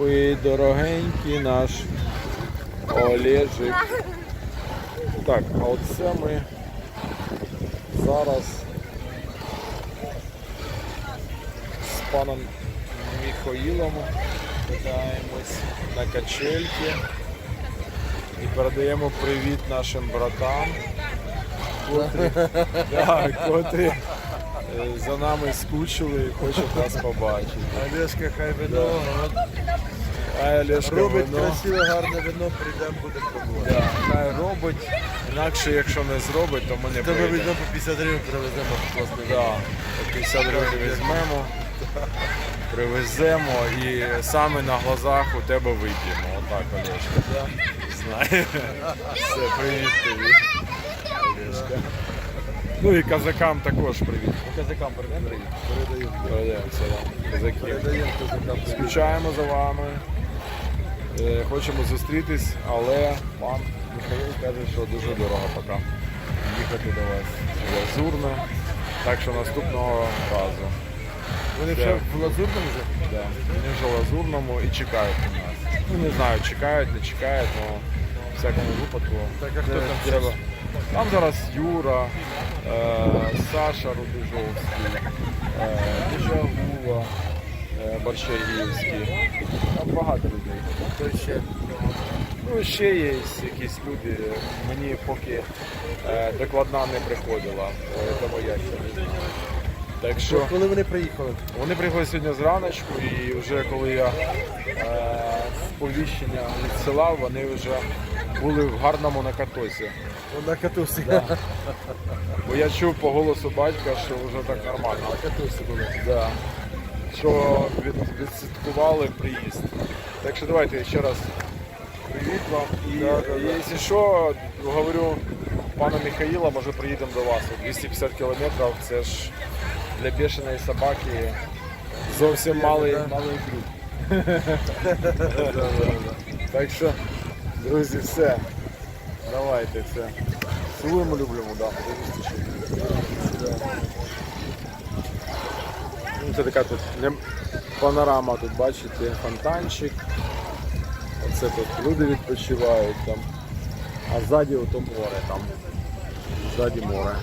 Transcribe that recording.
Спи, дорогенький наш Олежик. Так, а оце ми зараз з паном Михаїлом катаємось на качельки і передаємо привіт нашим братам, котрі, да, котрі е, за нами скучили і хочуть нас побачити. Олешка хай вино Олежка робить вино. красиве, гарне вино, прийдемо, буде пробувати. Да, хай робить, інакше якщо не зробить, то ми не Тебе прийдемо. вино по 50 гривень привеземо класне Да, по 50 гривень візьмемо, привеземо і саме на глазах у тебе вип'ємо. Отак, Олешка. Да? Знаю. Все, привіт тобі. Олешка. Ну і казакам також привіт. Ну, казакам передаємо привіт. Передаємо. Передаємо все, да. Казаки. Передаємо козакам. Скучаємо за вами. Е, Хочемо зустрітись, але пан Михайло каже, що дуже дорого поки їхати до вас. в Лазурне. Так що наступного разу. Вони вже в лазурному вже? Да. Вони вже в Лазурному і чекають на нас. Ну не знаю, чекають, не чекають, але в всякому випадку. Так, а хто там треба. Там зараз Юра, е, Саша Рубежовський, е, Дежавула, Борщагівський. Там багато людей. Хто ще? Ну, ще є якісь люди. Мені поки е, докладна не приходила, е, тому я ще не знаю. Так що Коли вони приїхали? вони приїхали сьогодні зраночку і вже коли я е, сповіщення відсилав, вони вже були в гарному накатосі. На катусі. Бо я чув по голосу батька, що вже так нормально. На катусі були. Да. Що від, відсвяткували приїзд. Так що давайте ще раз привіт вам. І Да, да, да. якщо що, говорю пана Михаїла, може приїдемо до вас. 250 кілометрів це ж для бешеної собаки зовсім малий, да. малий крюк. Так що, друзі, все. Давайте все. Цілуємо, люблимо, да. Ну, Це така тут панорама, тут бачите, фонтанчик. Оце тут люди відпочивають там. А ззаді ото море там. Ззаді море.